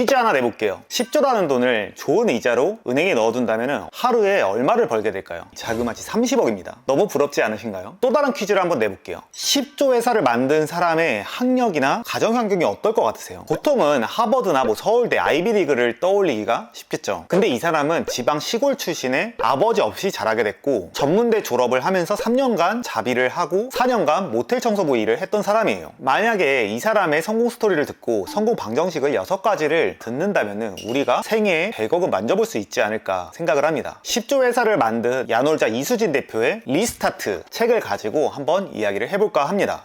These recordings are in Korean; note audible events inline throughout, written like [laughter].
퀴즈 하나 내볼게요 10조라는 돈을 좋은 이자로 은행에 넣어둔다면 하루에 얼마를 벌게 될까요? 자그마치 30억입니다 너무 부럽지 않으신가요? 또 다른 퀴즈를 한번 내볼게요 10조 회사를 만든 사람의 학력이나 가정 환경이 어떨 것 같으세요? 보통은 하버드나 뭐 서울대 아이비리그를 떠올리기가 쉽겠죠 근데 이 사람은 지방 시골 출신의 아버지 없이 자라게 됐고 전문대 졸업을 하면서 3년간 자비를 하고 4년간 모텔 청소부 일을 했던 사람이에요 만약에 이 사람의 성공 스토리를 듣고 성공 방정식을 6가지를 듣는다면 우리가 생애에 100억은 만져볼 수 있지 않을까 생각을 합니다. 10조 회사를 만든 야놀자 이수진 대표의 리스타트 책을 가지고 한번 이야기를 해볼까 합니다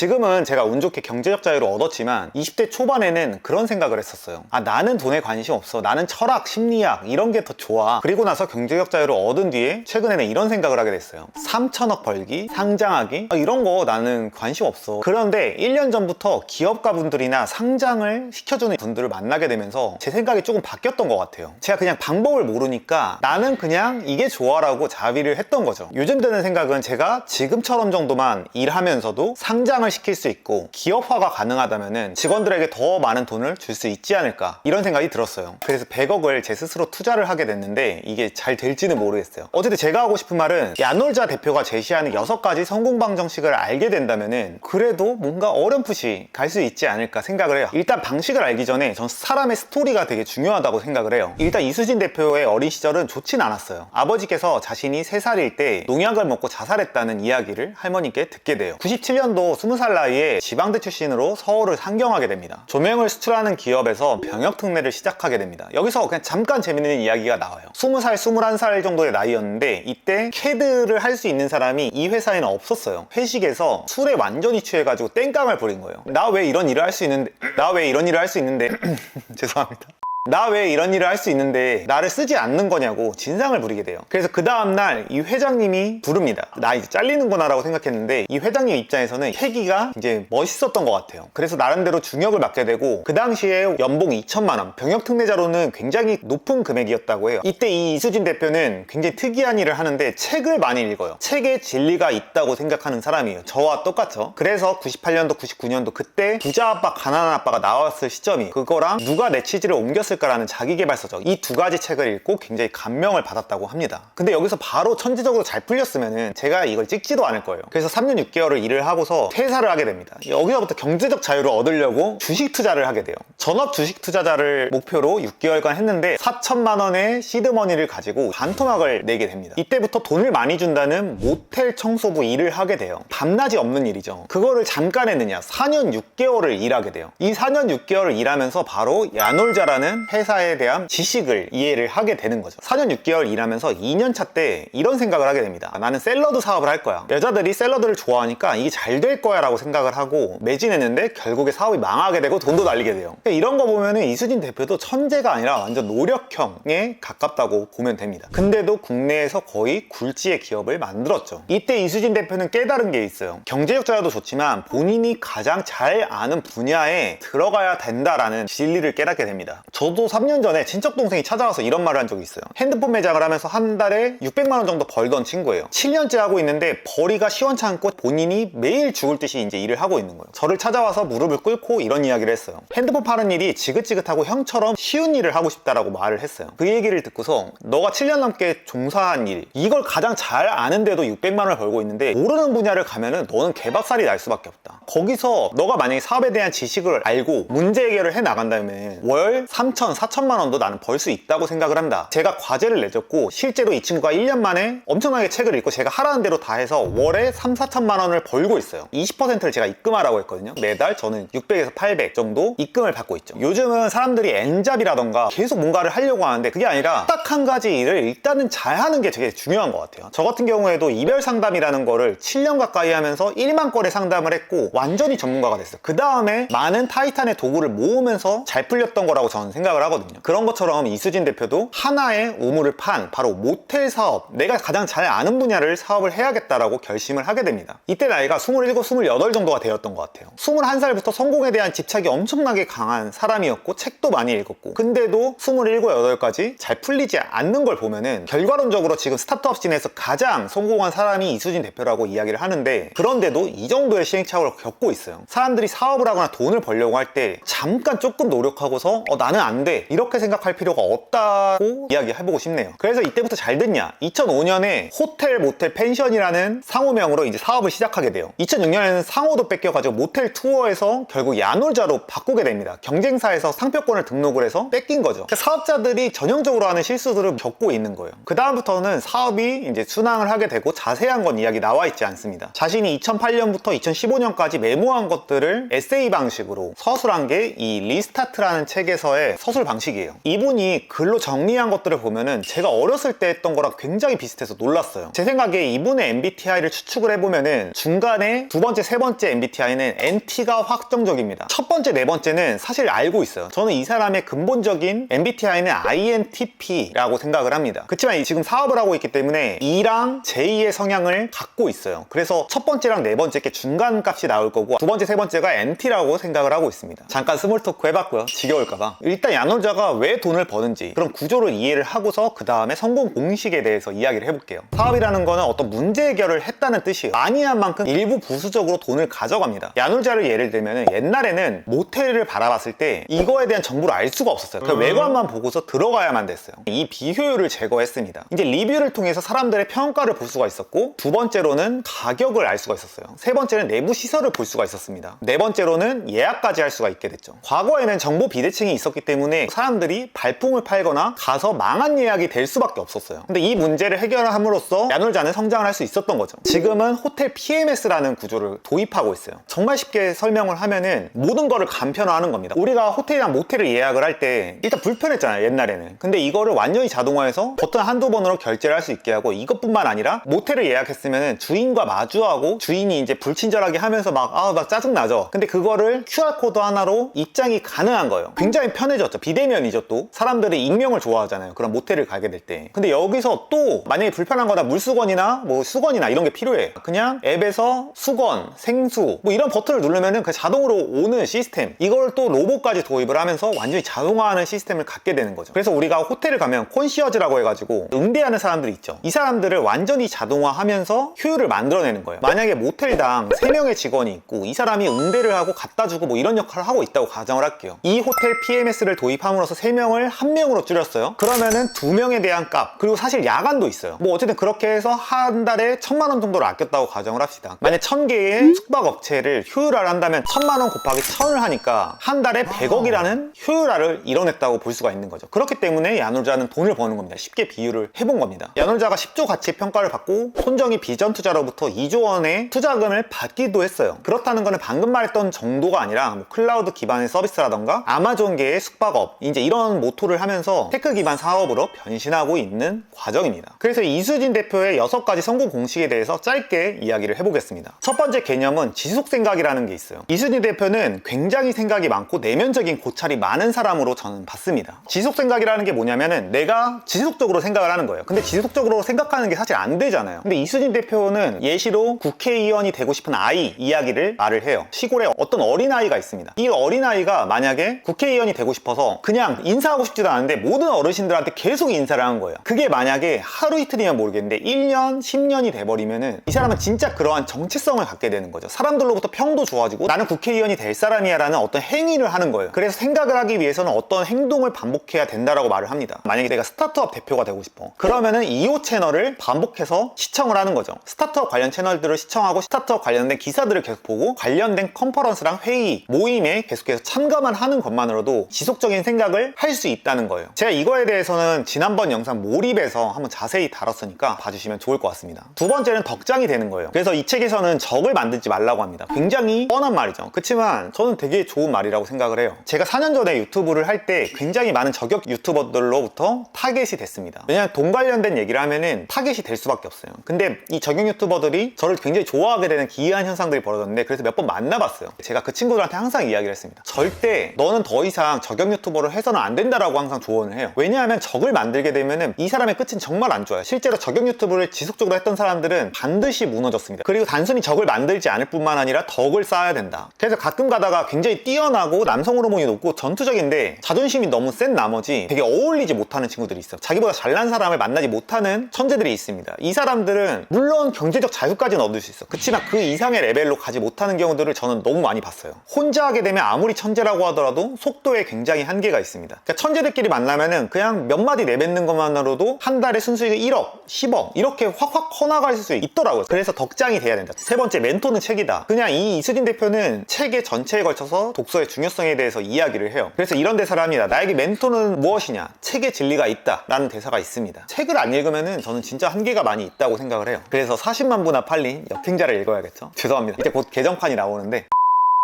지금은 제가 운 좋게 경제적 자유를 얻었지만 20대 초반에는 그런 생각을 했었어요. 아, 나는 돈에 관심 없어. 나는 철학, 심리학 이런 게 더 좋아. 그리고 나서 경제적 자유를 얻은 뒤에 최근에는 이런 생각을 하게 됐어요. 3천억 벌기, 상장하기 아, 이런 거 나는 관심 없어. 그런데 1년 전부터 기업가 분들이나 상장을 시켜주는 분들을 만나게 되면서 제 생각이 조금 바뀌었던 것 같아요. 제가 그냥 방법을 모르니까 나는 그냥 이게 좋아라고 자비를 했던 거죠. 요즘 드는 생각은 제가 지금처럼 정도만 일하면서도 상장을 시킬 수 있고 기업화가 가능하다면 직원들에게 더 많은 돈을 줄 수 있지 않을까 이런 생각이 들었어요. 그래서 100억을 제 스스로 투자를 하게 됐는데 이게 잘 될지는 모르겠어요. 어쨌든 제가 하고 싶은 말은 야놀자 대표가 제시하는 6가지 성공 방정식을 알게 된다면 그래도 뭔가 어렴풋이 갈 수 있지 않을까 생각을 해요. 일단 방식을 알기 전에 전 사람의 스토리가 되게 중요하다고 생각을 해요. 일단 이수진 대표의 어린 시절은 좋진 않았어요. 아버지께서 자신이 3살일 때 농약을 먹고 자살했다는 이야기를 할머니께 듣게 돼요. 97년도 20살 나이에 지방대 출신으로 서울을 상경하게 됩니다. 조명을 수출하는 기업에서 병역 특례를 시작하게 됩니다. 여기서 그냥 잠깐 재밌는 이야기가 나와요. 20살, 21살 정도의 나이였는데 이때 캐드를 할 수 있는 사람이 이 회사에는 없었어요. 회식에서 술에 완전히 취해가지고 땡깡을 부린 거예요. 나 왜 이런 일을 할 수 있는데 나 왜 이런 일을 할 수 있는데 [clears throat] 죄송합니다. 나 왜 이런 일을 할 수 있는데 나를 쓰지 않는 거냐고 진상을 부리게 돼요. 그래서 그 다음날 이 회장님이 부릅니다. 나 이제 잘리는구나 라고 생각했는데 이 회장님 입장에서는 회기가 이제 멋있었던 것 같아요. 그래서 나름대로 중역을 맡게 되고 그 당시에 연봉 2천만 원, 병역 특례자로는 굉장히 높은 금액이었다고 해요. 이때 이 이수진 대표는 굉장히 특이한 일을 하는데 책을 많이 읽어요. 책에 진리가 있다고 생각하는 사람이에요. 저와 똑같죠. 그래서 98년도, 99년도 그때 부자 아빠, 가난한 아빠가 나왔을 시점이 그거랑 누가 내 취지를 옮겼을 했을까라는 자기개발서적 이 두 가지 책을 읽고 굉장히 감명을 받았다고 합니다. 근데 여기서 바로 천지적으로 잘 풀렸으면은 제가 이걸 찍지도 않을 거예요. 그래서 3년 6개월을 일을 하고서 퇴사를 하게 됩니다. 여기서부터 경제적 자유를 얻으려고 주식 투자를 하게 돼요. 전업 주식 투자자를 목표로 6개월간 했는데 4천만 원의 시드머니를 가지고 반토막을 내게 됩니다. 이때부터 돈을 많이 준다는 모텔 청소부 일을 하게 돼요. 밤낮이 없는 일이죠. 그거를 잠깐 했느냐? 4년 6개월을 일하게 돼요. 이 4년 6개월을 일하면서 바로 야놀자라는 회사에 대한 지식을 이해를 하게 되는 거죠. 4년 6개월 일하면서 2년차 때 이런 생각을 하게 됩니다. 나는 샐러드 사업을 할 거야. 여자들이 샐러드를 좋아하니까 이게 잘 될 거야 라고 생각을 하고 매진했는데 결국에 사업이 망하게 되고 돈도 날리게 돼요. 이런 거 보면은 이수진 대표도 천재가 아니라 완전 노력형에 가깝다고 보면 됩니다. 근데도 국내에서 거의 굴지의 기업을 만들었죠. 이때 이수진 대표는 깨달은 게 있어요. 경제적 자유도 좋지만 본인이 가장 잘 아는 분야에 들어가야 된다라는 진리를 깨닫게 됩니다. 저도 3년 전에 친척 동생이 찾아와서 이런 말을 한 적이 있어요. 핸드폰 매장을 하면서 한 달에 600만 원 정도 벌던 친구예요. 7년째 하고 있는데 벌이가 시원찮고 본인이 매일 죽을 듯이 이제 일을 하고 있는 거예요. 저를 찾아와서 무릎을 꿇고 이런 이야기를 했어요. 핸드폰 파는 일이 지긋지긋하고 형처럼 쉬운 일을 하고 싶다라고 말을 했어요. 그 얘기를 듣고서 너가 7년 넘게 종사한 일 이걸 가장 잘 아는데도 600만 원을 벌고 있는데 모르는 분야를 가면은 너는 개박살이 날 수밖에 없다. 거기서 너가 만약에 사업에 대한 지식을 알고 문제 해결을 해 나간다면 월3 천, 4천만 원도 나는 벌 수 있다고 생각을 한다. 제가 과제를 내줬고 실제로 이 친구가 1년 만에 엄청나게 책을 읽고 제가 하라는 대로 다 해서 월에 3, 4천만 원을 벌고 있어요. 20%를 제가 입금하라고 했거든요. 매달 저는 600에서 800 정도 입금을 받고 있죠. 요즘은 사람들이 엔잡이라던가 계속 뭔가를 하려고 하는데 그게 아니라 딱 한 가지 일을 일단은 잘 하는 게 되게 중요한 것 같아요. 저 같은 경우에도 이별 상담이라는 거를 7년 가까이 하면서 1만 건의 상담을 했고 완전히 전문가가 됐어요. 그 다음에 많은 타이탄의 도구를 모으면서 잘 풀렸던 거라고 저는 생각합니다. 생각을 하거든요. 그런 것처럼 이수진 대표도 하나의 우물을 판 바로 모텔 사업, 내가 가장 잘 아는 분야를 사업을 해야겠다라고 결심을 하게 됩니다. 이때 나이가 27, 28 정도가 되었던 것 같아요. 21살부터 성공에 대한 집착이 엄청나게 강한 사람이었고 책도 많이 읽었고 근데도 27, 8까지 잘 풀리지 않는 걸 보면은 결과론적으로 지금 스타트업 씬에서 가장 성공한 사람이 이수진 대표라고 이야기를 하는데 그런데도 이 정도의 시행착오를 겪고 있어요. 사람들이 사업을 하거나 돈을 벌려고 할 때 잠깐 조금 노력하고서 어, 나는 안 돼. 이렇게 생각할 필요가 없다고 이야기해보고 싶네요. 그래서 이때부터 잘 됐냐? 2005년에 호텔, 모텔, 펜션이라는 상호명으로 이제 사업을 시작하게 돼요. 2006년에는 상호도 뺏겨가지고 모텔 투어에서 결국 야놀자로 바꾸게 됩니다. 경쟁사에서 상표권을 등록을 해서 뺏긴 거죠. 그러니까 사업자들이 전형적으로 하는 실수들을 겪고 있는 거예요. 그 다음부터는 사업이 이제 순항을 하게 되고 자세한 건 이야기 나와 있지 않습니다. 자신이 2008년부터 2015년까지 메모한 것들을 에세이 방식으로 서술한 게 이 리스타트라는 책에서의 서술 방식이에요. 이분이 글로 정리한 것들을 보면은 제가 어렸을 때 했던 거랑 굉장히 비슷해서 놀랐어요. 제 생각에 이분의 MBTI를 추측을 해보면은 중간에 두 번째, 세 번째 MBTI는 NT가 확정적입니다. 첫 번째, 네 번째는 사실 알고 있어요. 저는 이 사람의 근본적인 MBTI는 INTP라고 생각을 합니다. 그렇지만 지금 사업을 하고 있기 때문에 E랑 J의 성향을 갖고 있어요. 그래서 첫 번째랑 네 번째 게 중간 값이 나올 거고 두 번째, 세 번째가 NT라고 생각을 하고 있습니다. 잠깐 스몰 토크 해봤고요. 지겨울까봐. 일단 야놀자가 왜 돈을 버는지 그런 구조를 이해를 하고서 그 다음에 성공 공식에 대해서 이야기를 해볼게요. 사업이라는 거는 어떤 문제 해결을 했다는 뜻이에요. 많이 한 만큼 일부 부수적으로 돈을 가져갑니다. 야놀자를 예를 들면 옛날에는 모텔을 바라봤을 때 이거에 대한 정보를 알 수가 없었어요. 그 외관만 보고서 들어가야만 됐어요. 이 비효율을 제거했습니다. 이제 리뷰를 통해서 사람들의 평가를 볼 수가 있었고 두 번째로는 가격을 알 수가 있었어요. 세 번째는 내부 시설을 볼 수가 있었습니다. 네 번째로는 예약까지 할 수가 있게 됐죠. 과거에는 정보 비대칭이 있었기 때문에 사람들이 발품을 팔거나 가서 망한 예약이 될 수밖에 없었어요. 근데 이 문제를 해결함으로써 야놀자는 성장을 할 수 있었던 거죠. 지금은 호텔 PMS라는 구조를 도입하고 있어요. 정말 쉽게 설명을 하면은 모든 거를 간편화하는 겁니다. 우리가 호텔이랑 모텔을 예약을 할 때 일단 불편했잖아요, 옛날에는. 근데 이거를 완전히 자동화해서 버튼 한두 번으로 결제를 할 수 있게 하고 이것뿐만 아니라 모텔을 예약했으면은 주인과 마주하고 주인이 이제 불친절하게 하면서 막, 아, 막 짜증나죠. 근데 그거를 QR코드 하나로 입장이 가능한 거예요. 굉장히 편해졌죠. 비대면이죠, 또. 사람들이 익명을 좋아하잖아요. 그런 모텔을 가게 될 때. 근데 여기서 또 만약에 불편한 거다 물수건이나 뭐 수건이나 이런 게 필요해. 그냥 앱에서 수건, 생수 뭐 이런 버튼을 누르면은 그 자동으로 오는 시스템. 이걸 또 로봇까지 도입을 하면서 완전히 자동화하는 시스템을 갖게 되는 거죠. 그래서 우리가 호텔을 가면 콘시어즈라고 해가지고 응대하는 사람들이 있죠. 이 사람들을 완전히 자동화하면서 효율을 만들어내는 거예요. 만약에 모텔당 3명의 직원이 있고 이 사람이 응대를 하고 갖다 주고 뭐 이런 역할을 하고 있다고 가정을 할게요. 이 호텔 PMS를 도입함으로써 3명을 1명으로 줄였어요. 그러면은 2명에 대한 값 그리고 사실 야간도 있어요. 뭐 어쨌든 그렇게 해서 한 달에 1000만 원 정도를 아꼈다고 가정을 합시다. 만약 1000개의 숙박업체를 효율화를 한다면 1000만 원 곱하기 1000을 하니까 한 달에 100억이라는 효율화를 이뤄냈다고 볼 수가 있는 거죠. 그렇기 때문에 야놀자는 돈을 버는 겁니다. 쉽게 비유를 해본 겁니다. 야놀자가 10조 가치 평가를 받고 손정이 비전 투자로부터 2조 원의 투자금을 받기도 했어요. 그렇다는 거는 방금 말했던 정도가 아니라 뭐 클라우드 기반의 서비스라던가 아마존계의 숙박 업 이제 이런 모토를 하면서 테크 기반 사업으로 변신하고 있는 과정입니다. 그래서 이수진 대표의 6가지 성공 공식에 대해서 짧게 이야기를 해보겠습니다. 첫 번째 개념은 지속 생각이라는 게 있어요. 이수진 대표는 굉장히 생각이 많고 내면적인 고찰이 많은 사람으로 저는 봤습니다. 지속 생각이라는 게 뭐냐면은 내가 지속적으로 생각을 하는 거예요. 근데 지속적으로 생각하는 게 사실 안 되잖아요. 근데 이수진 대표는 예시로 국회의원이 되고 싶은 아이 이야기를 말을 해요. 시골에 어떤 어린아이가 있습니다. 이 어린아이가 만약에 국회의원이 되고 싶어서 그냥 인사하고 싶지도 않은데 모든 어르신들한테 계속 인사를 하는 거예요. 그게 만약에 하루 이틀이면 모르겠는데 1년, 10년이 돼버리면은 이 사람은 진짜 그러한 정체성을 갖게 되는 거죠. 사람들로부터 평도 좋아지고 나는 국회의원이 될 사람이야 라는 어떤 행위를 하는 거예요. 그래서 생각을 하기 위해서는 어떤 행동을 반복해야 된다라고 말을 합니다. 만약에 내가 스타트업 대표가 되고 싶어. 그러면은 2호 채널을 반복해서 시청을 하는 거죠. 스타트업 관련 채널들을 시청하고 스타트업 관련된 기사들을 계속 보고 관련된 컨퍼런스랑 회의, 모임에 계속해서 참가만 하는 것만으로도 지속적 인 생각을 할 수 있다는 거예요. 제가 이거에 대해서는 지난번 영상 몰입에서 한번 자세히 다뤘으니까 봐주시면 좋을 것 같습니다. 두 번째는 덕장이 되는 거예요. 그래서 이 책에서는 적을 만들지 말라고 합니다. 굉장히 뻔한 말이죠. 그렇지만 저는 되게 좋은 말이라고 생각을 해요. 제가 4년 전에 유튜브를 할 때 굉장히 많은 저격 유튜버들로부터 타겟이 됐습니다. 왜냐하면 돈 관련된 얘기를 하면은 타겟이 될 수밖에 없어요. 근데 이 저격 유튜버들이 저를 굉장히 좋아하게 되는 기이한 현상들이 벌어졌는데 그래서 몇 번 만나봤어요. 제가 그 친구들한테 항상 이야기를 했습니다. 절대 너는 더 이상 저격 유튜버를 해서는 안 된다라고 항상 조언을 해요. 왜냐하면 적을 만들게 되면은 이 사람의 끝은 정말 안 좋아요. 실제로 저격 유튜브를 지속적으로 했던 사람들은 반드시 무너졌습니다. 그리고 단순히 적을 만들지 않을 뿐만 아니라 덕을 쌓아야 된다. 그래서 가끔 가다가 굉장히 뛰어나고 남성 호르몬이 높고 전투적인데 자존심이 너무 센 나머지 되게 어울리지 못하는 친구들이 있어요. 자기보다 잘난 사람을 만나지 못하는 천재들이 있습니다. 이 사람들은 물론 경제적 자유까지는 얻을 수 있어. 그렇지만 그 이상의 레벨로 가지 못하는 경우들을 저는 너무 많이 봤어요. 혼자 하게 되면 아무리 천재라고 하더라도 속도에 굉장히 한계가 있습니다. 그러니까 천재들끼리 만나면은 그냥 몇 마디 내뱉는 것만으로도 한 달에 순수익이 1억, 10억 이렇게 확확 커나갈 수 있더라고요. 그래서 덕장이 돼야 된다. 세 번째 멘토는 책이다. 그냥 이 이수진 대표는 책의 전체에 걸쳐서 독서의 중요성에 대해서 이야기를 해요. 그래서 이런 대사를 합니다. 나에게 멘토는 무엇이냐? 책의 진리가 있다. 라는 대사가 있습니다. 책을 안 읽으면은 저는 진짜 한계가 많이 있다고 생각을 해요. 그래서 40만 부나 팔린 역행자를 읽어야겠죠. [laughs] 죄송합니다. 이제 곧 개정판이 나오는데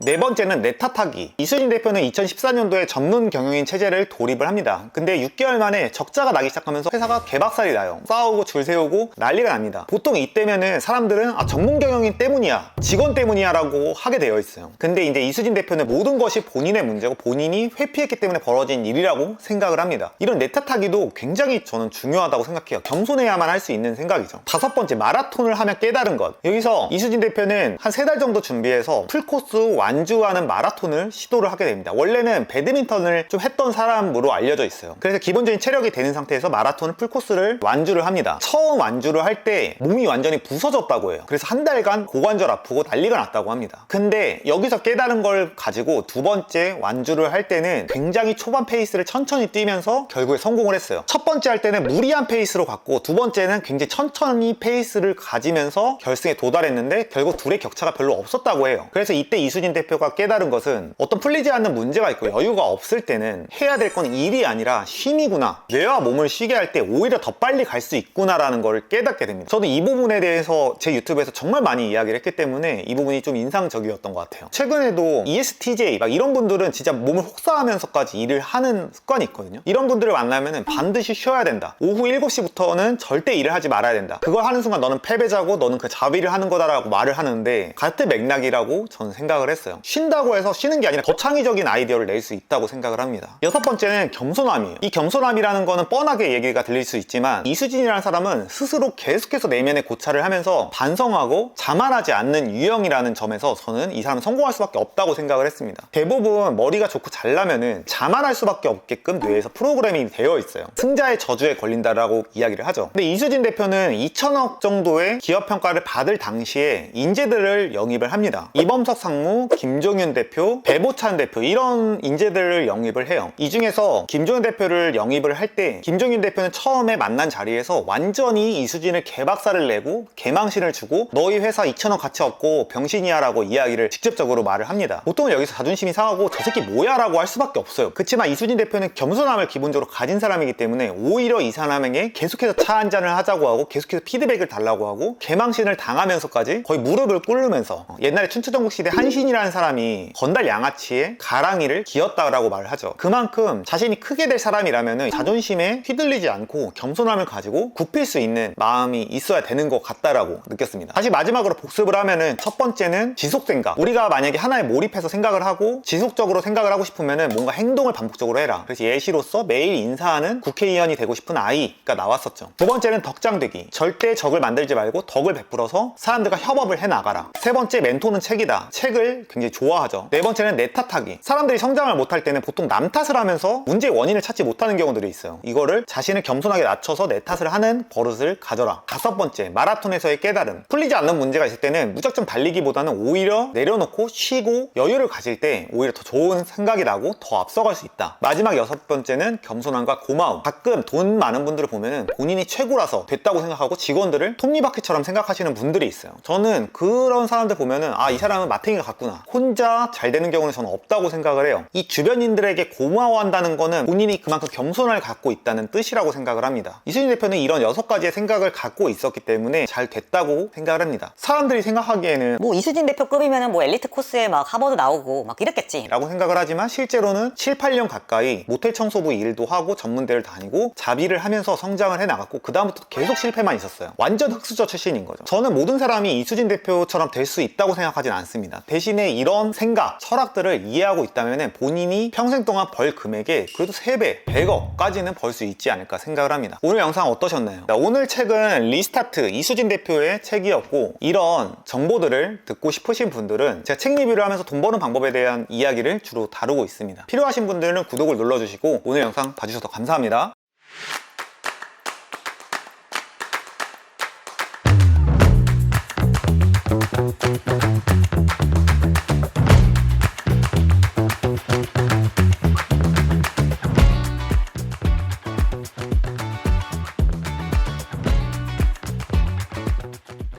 네 번째는 내 탓하기. 이수진 대표는 2014년도에 전문 경영인 체제를 도입을 합니다. 근데 6개월 만에 적자가 나기 시작하면서 회사가 개박살이 나요. 싸우고 줄 세우고 난리가 납니다. 보통 이때면은 사람들은 아, 전문 경영인 때문이야. 직원 때문이야 라고 하게 되어 있어요. 근데 이제 이수진 대표는 모든 것이 본인의 문제고 본인이 회피했기 때문에 벌어진 일이라고 생각을 합니다. 이런 내 탓하기도 굉장히 저는 중요하다고 생각해요. 겸손해야만 할 수 있는 생각이죠. 다섯 번째 마라톤을 하며 깨달은 것. 여기서 이수진 대표는 한 세 달 정도 준비해서 풀코스 완 주하는 마라톤을 시도를 하게 됩니다. 원래는 배드민턴을 좀 했던 사람으로 알려져 있어요. 그래서 기본적인 체력이 되는 상태에서 마라톤 풀코스를 완주를 합니다. 처음 완주를 할 때 몸이 완전히 부서졌다고 해요. 그래서 한 달간 고관절 아프고 난리가 났다고 합니다. 근데 여기서 깨달은 걸 가지고 두 번째 완주를 할 때는 굉장히 초반 페이스를 천천히 뛰면서 결국에 성공을 했어요. 첫 번째 할 때는 무리한 페이스로 갔고 두 번째는 굉장히 천천히 페이스를 가지면서 결승에 도달했는데 결국 둘의 격차가 별로 없었다고 해요. 그래서 이때 이수진 대 표가 깨달은 것은 어떤 풀리지 않는 문제가 있고 여유가 없을 때는 해야 될 건 일이 아니라 쉼이구나. 뇌와 몸을 쉬게 할 때 오히려 더 빨리 갈 수 있구나라는 걸 깨닫게 됩니다. 저도 이 부분에 대해서 제 유튜브에서 정말 많이 이야기를 했기 때문에 이 부분이 좀 인상적이었던 것 같아요. 최근에도 ESTJ 막 이런 분들은 진짜 몸을 혹사하면서까지 일을 하는 습관이 있거든요. 이런 분들을 만나면은 반드시 쉬어야 된다. 오후 7시부터는 절대 일을 하지 말아야 된다. 그걸 하는 순간 너는 패배자고 너는 그 자비를 하는 거다라고 말을 하는데 같은 맥락이라고 저는 생각을 했어요. 쉰다고 해서 쉬는 게 아니라 더 창의적인 아이디어를 낼 수 있다고 생각을 합니다. 여섯 번째는 겸손함이에요. 이 겸손함이라는 거는 뻔하게 얘기가 들릴 수 있지만 이수진이라는 사람은 스스로 계속해서 내면의 고찰을 하면서 반성하고 자만하지 않는 유형이라는 점에서 저는 이 사람은 성공할 수밖에 없다고 생각을 했습니다. 대부분 머리가 좋고 잘나면은 자만할 수밖에 없게끔 뇌에서 프로그래밍이 되어 있어요. 승자의 저주에 걸린다라고 이야기를 하죠. 근데 이수진 대표는 2천억 정도의 기업 평가를 받을 당시에 인재들을 영입을 합니다. 이범석 상무, 김종윤 대표, 배보찬 대표 이런 인재들을 영입을 해요. 이 중에서 김종윤 대표를 영입을 할 때 김종윤 대표는 처음에 만난 자리에서 완전히 이수진을 개박살을 내고 개망신을 주고 너희 회사 2천억 가치 없고 병신이야 라고 이야기를 직접적으로 말을 합니다. 보통은 여기서 자존심이 상하고 저 새끼 뭐야 라고 할 수밖에 없어요. 그렇지만 이수진 대표는 겸손함을 기본적으로 가진 사람이기 때문에 오히려 이 사람에게 계속해서 차 한 잔을 하자고 하고 계속해서 피드백을 달라고 하고 개망신을 당하면서까지 거의 무릎을 꿇으면서 옛날에 춘추전국 시대 한신이라 는 사람이 건달 양아치의 가랑이를 기었다라고 말을 하죠. 그만큼 자신이 크게 될 사람이라면 자존심에 휘둘리지 않고 겸손함을 가지고 굽힐 수 있는 마음이 있어야 되는 것 같다라고 느꼈습니다. 다시 마지막으로 복습을 하면은 첫 번째는 지속 생각. 우리가 만약에 하나에 몰입해서 생각을 하고 지속적으로 생각을 하고 싶으면은 뭔가 행동을 반복적으로 해라. 그래서 예시로서 매일 인사하는 국회의원이 되고 싶은 아이가 나왔었죠. 두 번째는 덕장되기. 절대 적을 만들지 말고 덕을 베풀어서 사람들과 협업을 해 나가라. 세 번째 멘토는 책이다. 책을 굉장히 좋아하죠. 네 번째는 내 탓하기. 사람들이 성장을 못할 때는 보통 남 탓을 하면서 문제의 원인을 찾지 못하는 경우들이 있어요. 이거를 자신을 겸손하게 낮춰서 내 탓을 하는 버릇을 가져라. 다섯 번째, 마라톤에서의 깨달음. 풀리지 않는 문제가 있을 때는 무작정 달리기보다는 오히려 내려놓고 쉬고 여유를 가질 때 오히려 더 좋은 생각이 나고 더 앞서갈 수 있다. 마지막 여섯 번째는 겸손함과 고마움. 가끔 돈 많은 분들을 보면은 본인이 최고라서 됐다고 생각하고 직원들을 톱니바퀴처럼 생각하시는 분들이 있어요. 저는 그런 사람들 보면은 아, 이 사람은 마탱이가 같구나. 혼자 잘 되는 경우는 저는 없다고 생각을 해요. 이 주변인들에게 고마워한다는 거는 본인이 그만큼 겸손을 갖고 있다는 뜻이라고 생각을 합니다. 이수진 대표는 이런 여섯 가지의 생각을 갖고 있었기 때문에 잘 됐다고 생각을 합니다. 사람들이 생각하기에는 뭐 이수진 대표급이면은 뭐 엘리트 코스에 막 하버드 나오고 막 이랬겠지. 라고 생각을 하지만 실제로는 7, 8년 가까이 모텔 청소부 일도 하고 전문대를 다니고 자비를 하면서 성장을 해 나갔고 그다음부터 계속 실패만 있었어요. 완전 흑수저 출신인 거죠. 저는 모든 사람이 이수진 대표처럼 될 수 있다고 생각하진 않습니다. 대신에 이런 생각, 철학들을 이해하고 있다면 본인이 평생 동안 벌 금액의 그래도 3배, 100억까지는 벌 수 있지 않을까 생각을 합니다. 오늘 영상 어떠셨나요? 오늘 책은 리스타트 이수진 대표의 책이었고 이런 정보들을 듣고 싶으신 분들은 제가 책 리뷰를 하면서 돈 버는 방법에 대한 이야기를 주로 다루고 있습니다. 필요하신 분들은 구독을 눌러주시고 오늘 영상 봐주셔서 감사합니다.